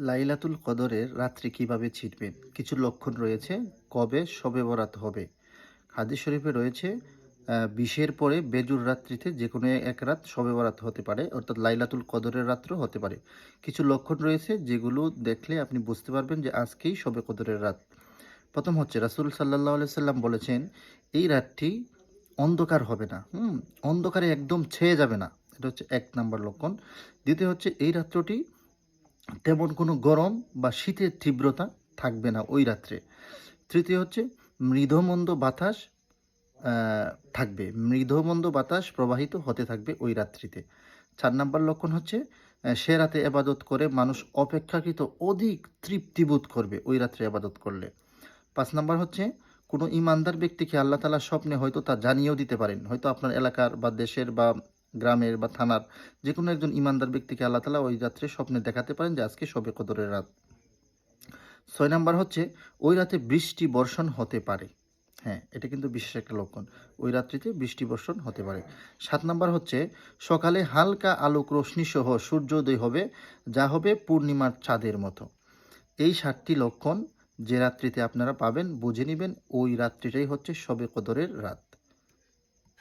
লাইলাতুল কদরের রাত্রি কীভাবে ছিটবেন? কিছু লক্ষণ রয়েছে। কবে? শবে বরাত হবে। হাদিস শরীফে রয়েছে বিশের পরে বেজুর রাত্রিতে যে কোনো এক রাত শবে বরাত হতে পারে, অর্থাৎ লাইলাতুল কদরের রাত্র হতে পারে। কিছু লক্ষণ রয়েছে যেগুলো দেখলে আপনি বুঝতে পারবেন যে আজকেই শবে কদরের রাত। প্রথম হচ্ছে, রাসুল সাল্লাহ সাল্লাম বলেছেন, এই রাতটি অন্ধকার হবে না। হুম, অন্ধকারে একদম ছেয়ে যাবে না। এটা হচ্ছে এক নাম্বার লক্ষণ। দ্বিতীয় হচ্ছে, এই রাত্রটি তেমন কোনো গরম বা শীতের তীব্রতা থাকবে না ওই রাত্রে। তৃতীয় হচ্ছে, মৃদমন্দ বাতাস থাকবে। মৃদমন্দ বাতাস প্রবাহিত হতে থাকবে ওই রাত্রিতে। চার নাম্বার লক্ষণ হচ্ছে সে রাতে এবাদত করে মানুষ অপেক্ষাকৃত অধিক তৃপ্তিবোধ করবে ওই রাত্রে এবাদত করলে। পাঁচ নাম্বার হচ্ছে, কোনো ইমানদার ব্যক্তিকে আল্লাহ তালা স্বপ্নে হয়তো তা জানিয়েও দিতে পারেন। হয়তো আপনার এলাকার বা দেশের বা গ্রামের বা থানার যে কোনো একজন ইমানদার ব্যক্তিকে আল্লাহ তালা ওই রাত্রে স্বপ্নে দেখাতে পারেন যে আজকে শবে কদরের রাত। ছয় নাম্বার হচ্ছে, ওই রাতে বৃষ্টি বর্ষণ হতে পারে। হ্যাঁ এটা কিন্তু বিশেষ একটা লক্ষণ। ওই রাত্রিতে বৃষ্টি বর্ষণ হতে পারে। সাত নাম্বার হচ্ছে, সকালে হালকা আলোক রশ্মি সহ সূর্যোদয় হবে, যা হবে পূর্ণিমার চাঁদের মতো। এই সাতটি লক্ষণ যে রাত্রিতে আপনারা পাবেন, বুঝে নেবেন, ওই রাত্রিটাই হচ্ছে শবে কদরের রাত।